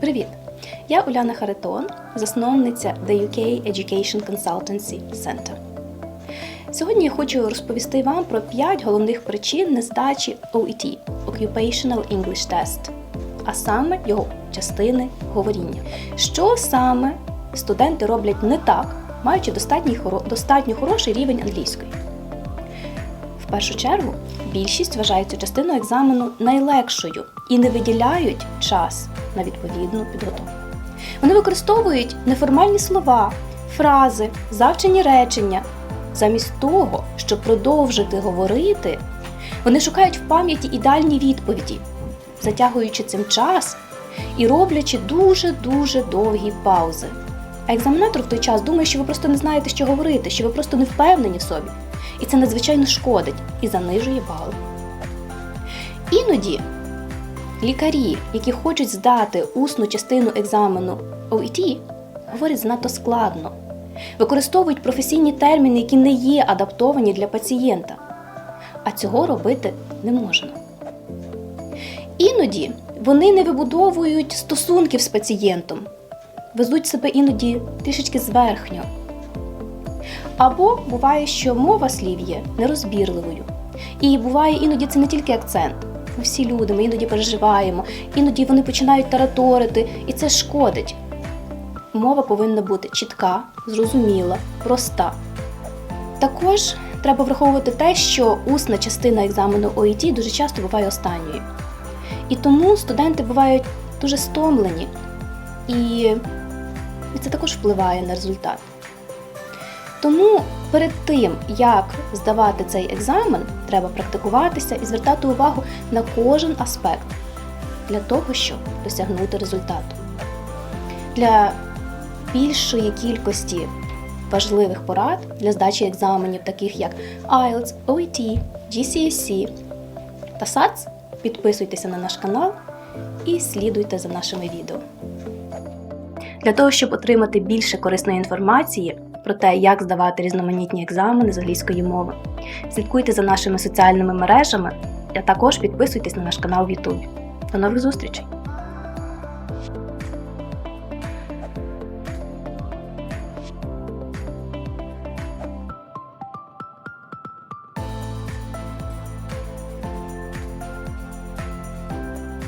Привіт! Я Уляна Харитон, засновниця The UK Education Consultancy Center. Сьогодні я хочу розповісти вам про 5 головних причин нездачі OET Occupational English Test, а саме його частини говоріння. Що саме студенти роблять не так, маючи достатньо, хороший рівень англійської. В першу чергу, більшість вважають цю частину екзамену найлегшою і не виділяють час на відповідну підготовку. Вони використовують неформальні слова, фрази, завчені речення. Замість того, щоб продовжити говорити, вони шукають в пам'яті ідеальні відповіді, затягуючи цим час і роблячи дуже-дуже довгі паузи. А екзаменатор в той час думає, що ви просто не знаєте, що говорити, що ви просто не впевнені в собі. І це надзвичайно шкодить і занижує бал. Іноді лікарі, які хочуть здати усну частину екзамену OET, говорять занадто складно, використовують професійні терміни, які не є адаптовані для пацієнта. А цього робити не можна. Іноді вони не вибудовують стосунків з пацієнтом, везуть себе іноді трішечки зверхньо. Або буває, що мова слів є нерозбірливою. І буває іноді це не тільки акцент. Ми всі люди, ми іноді переживаємо, іноді вони починають тараторити, і це шкодить. Мова повинна бути чітка, зрозуміла, проста. Також треба враховувати те, що усна частина екзамену ОІТ дуже часто буває останньою. І тому студенти бувають дуже стомлені, і і це також впливає на результат. Тому перед тим, як здавати цей екзамен, треба практикуватися і звертати увагу на кожен аспект для того, щоб досягнути результату. Для більшої кількості важливих порад для здачі екзаменів, таких як IELTS, OET, GCSE та SATS, підписуйтеся на наш канал і слідуйте за нашими відео. Для того, щоб отримати більше корисної інформації про те, як здавати різноманітні екзамени з англійської мови, слідкуйте за нашими соціальними мережами, а також підписуйтесь на наш канал в YouTube. До нових зустрічей!